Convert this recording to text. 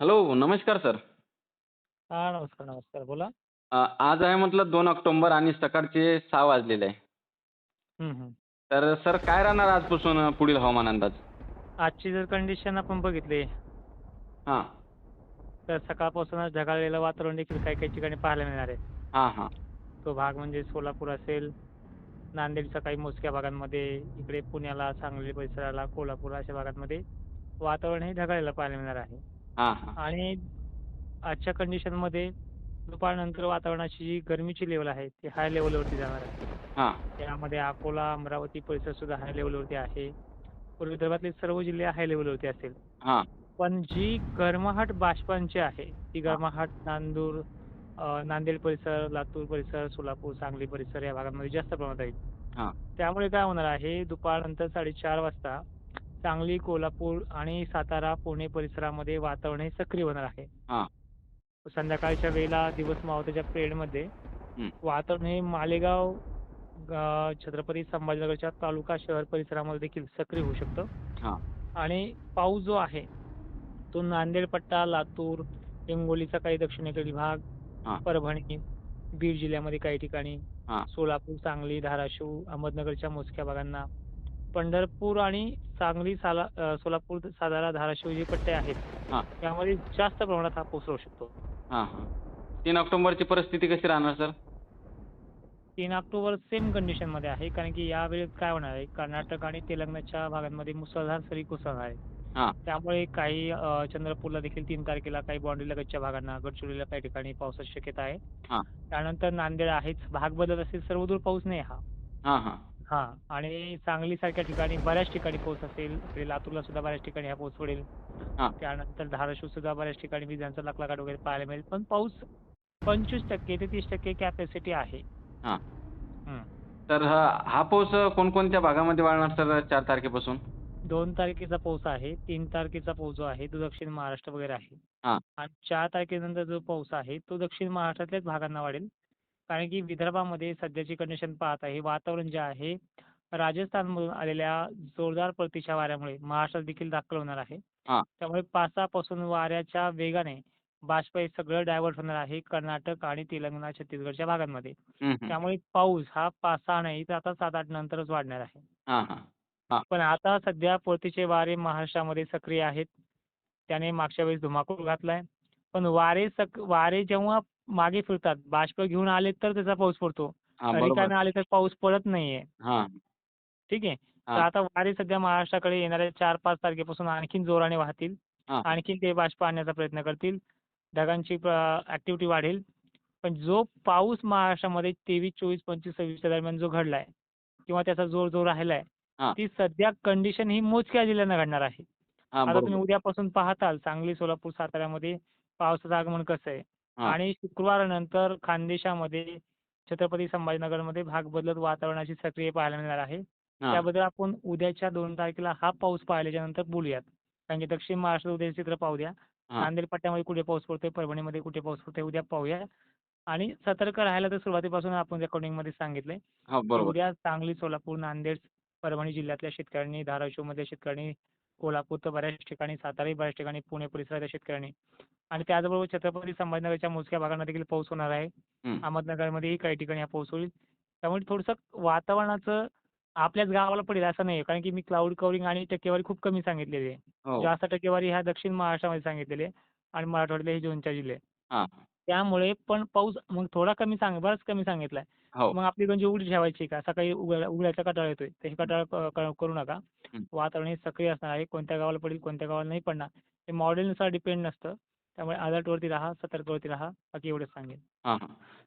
Hello नमस्कार sir. हां नमस्कार नमस्कार. बोला. अ, आज आहे म्हटलं दोन ऑक्टोबर आणि सकाळचे सहा वाजलेले आहे. तर सर काय राहणार आजपासून पुढील हवामान अंदाज? आजची जर कंडिशन आपण बघितली. हां. तर सकाळपासूनच ढगाळलेलं वातावरण देखील काही काही ठिकाणी पाहायला मिळणार आहे. हां हां. तो भाग म्हणजे सोलापूर असेल नांदेडच्या काही मोजक्या भागांमध्ये इकडे पुण्याला सांगली परिसराला कोल्हापूर अशा भागांमध्ये वातावरण हे ढगाळलेलं पाहायला मिळणार आहे. हां हां. आणि आजच्या कंडिशनमध्ये दुपारनंतर वातावरणाची जी गरमीची लेवल आहे ती हाय लेवलवरती जाणार आहे. हां. त्यामध्ये अकोला अमरावती परिसर सुद्धा हाय लेवलवरती आहे. पूर्व विदर्भातले सर्व जिल्हे हाय लेवलवरती असेल. हां. पण जी गरमाहट बाष्पांची आहे ती गरमाहट नांदूर अ, नांदेड परिसर लातूर परिसर सोलापूर सांगली परिसर या भागांमध्ये जास्त प्रमाणात आहे. हां. त्यामुळे काय होणार आहे दुपारनंतर साडेचार वाजता सांगली कोल्हापूर आणि सातारा पुणे परिसरामध्ये वातावरण हे सक्रिय होणार आहे. हां. संध्याकाळच्या वेळेला दिवस मावळत्याच्या पिरियडमध्ये हं. वातावरण हे मालेगाव छत्रपती संभाजीनगरच्या तालुका शहर परिसरामध्ये देखील सक्रिय होऊ शकतं. हां. आणि पाऊस जो आहे तो नांदेड पट्टा लातूर हिंगोलीचा काही दक्षिणेकडील भाग परभणी बीड जिल्ह्यामध्ये काही ठिकाणी हां. सोलापूर सांगली धाराशिव अहमदनगरच्या मोजक्या भागांना पंढरपूर आणि सांगली साला अ, सोलापूर सातारा धाराशिव जे पट्टे आहेत हां. त्यामध्ये जास्त प्रमाणात हा पाऊस राहू शकतो. हां हां. तीन ऑक्टोबरची परिस्थिती कशी राहणार सर? तीन ऑक्टोबर सेम कंडिशनमध्ये आहे कारण की या वेळेस काय होणार आहे कर्नाटक आणि तेलंगणाच्या भागांमध्ये मुसळधार सरी कोसळणार आहे. त्यामुळे काही अ, चंद्रपूरला देखील तीन तारखेला काही बाउंड्री लगतच्या भागांना गडचिरोलीला काही ठिकाणी पावसाची शक्यता आहे. त्यानंतर नांदेड आहेच भाग बदलत असेल सर्वदूर पाऊस नाही हा. हां हां. हा आणि सांगलीसारख्या ठिकाणी बऱ्याच ठिकाणी पाऊस असेल इकडे लातूरला सुद्धा बऱ्याच ठिकाणी हा पाऊस पडेल हां. त्यानंतर धाराशिव सुद्धा बऱ्याच ठिकाणी विजांचा लकलाकाट वगैरे पाहायला मिळेल. पण पाऊस पंचवीस टक्के ते तीस टक्के कॅपॅसिटी आहे. हां. हं. तर हा हा पाऊस कोणकोणत्या भागामध्ये वाढणार सर चार तारखेपासून? दोन तारखेचा पाऊस आहे तीन तारखेचा पाऊस जो आहे तो दक्षिण महाराष्ट्र वगैरे आहे. हां. आणि चार तारखेनंतर जो पाऊस आहे तो दक्षिण महाराष्ट्रातल्याच भागांना वाढेल. कारण की विदर्भामध्ये सध्याची कंडिशन पाहत आहे वातावरण जे आहे राजस्थानमधून आलेल्या जोरदार परतीच्या वाऱ्यामुळे महाराष्ट्रात देखील दाखल होणार आहे. हां. त्यामुळे पावसापासून वाऱ्याच्या वेगाने बाष्प हे सगळं डायव्हर्ट होणार आहे कर्नाटक आणि तेलंगणा छत्तीसगडच्या भागांमध्ये. त्यामुळे पाऊस हा पाच सहा नाही तर आता सात आठ नंतरच वाढणार आहे. हां हां. हां. पण आता सध्या परतीचे वारे महाराष्ट्रामध्ये सक्रिय आहेत. त्याने मागच्या वेळेस धुमाकूळ घातलाय. पण वारे सक वारे जेव्हा मागे फिरतात. बाष्प घेऊन आले तर त्याचा पाऊस पडतो. रिकामे आले तर पाऊस पडत नाहीये. हां. ठीक आहे. तर आता वारे सध्या महाराष्ट्राकडे येणाऱ्या चार पाच तारखेपासून आणखीन जोराने वाहतील. आणखीन ते बाष्प आणण्याचा प्रयत्न करतील. ढगांची ऍक्टिव्हिटी वाढेल. पण जो पाऊस महाराष्ट्रामध्ये तेवीस चोवीस पंचवीस सव्वीसच्या दरम्यान जो घडलाय किंवा त्याचा जोर जो राहिलाय ती सध्या कंडिशन ही मोजक्या जिल्ह्यांना घडणार आहे. आता तुम्ही उद्यापासून पाहताल सांगली सोलापूर साताऱ्यामध्ये पावसाचं आगमन कसं आहे? हां. आणि शुक्रवारनंतर खानदेशामध्ये छत्रपती संभाजीनगरमध्ये भाग बदलत वातावरणाची सक्रिय पाहायला मिळणार आहे. हां. त्याबद्दल आपण उद्याच्या दोन तारखेला हा पाऊस पाहिल्याच्या नंतर बोलूयात. कारण की दक्षिण महाराष्ट्रात उद्या चित्र पाहू द्या हां. नांदेड पट्ट्यामध्ये कुठे पाऊस पडतोय परभणीमध्ये कुठे पाऊस पडतोय उद्या पाहूया. आणि सतर्क राहायला तर सुरुवातीपासून आपण रेकॉर्डिंगमध्ये सांगितलंय. हो की बरोबर. उद्या सांगली सोलापूर नांदेड परभणी जिल्ह्यातल्या शेतकऱ्यांनी धाराशिवमधल्या शेतकऱ्यांनी कोल्हापूर तर बऱ्याच ठिकाणी साताराही बऱ्याच ठिकाणी पुणे परिसरातल्या शेतकऱ्यांनी. आणि त्याचबरोबर छत्रपती संभाजीनगरच्या मोजक्या भागांना देखील पाऊस होणार आहे. हं. अहमदनगरमध्येही काही ठिकाणी हा पाऊस होईल. त्यामुळे थोडंसं वातावरणाचं आपल्याच गावाला पडेल असं नाही कारण की मी क्लाउड कव्हरिंग आणि टक्केवारी खूप कमी सांगितलेली आहे. हो. जास्त टक्केवारी ह्या दक्षिण महाराष्ट्रामध्ये सांगितलेली आहे आणि मराठवाड्यातले हे दोन चार जिल्हे. त्यामुळे पण पाऊस मग थोडा कमी सांग बराच कमी सांगितलाय. हो. मग आपली गंजी उघडी ठेवायची का? सकाळी उघड उघडायचा कटाळा येतोय. हे कटाळा क- क- करू नका. हं. वातावरण हे सक्रिय असणार आहे. कोणत्या गावाला पडेल कोणत्या गावाला नाही पडणार. ते मॉडेलनुसार डिपेंड नसतं. त्यामुळे अलर्टवरती राहा सतर्कवरती राहा. बाकी एवढंच सांगेन. हां हां.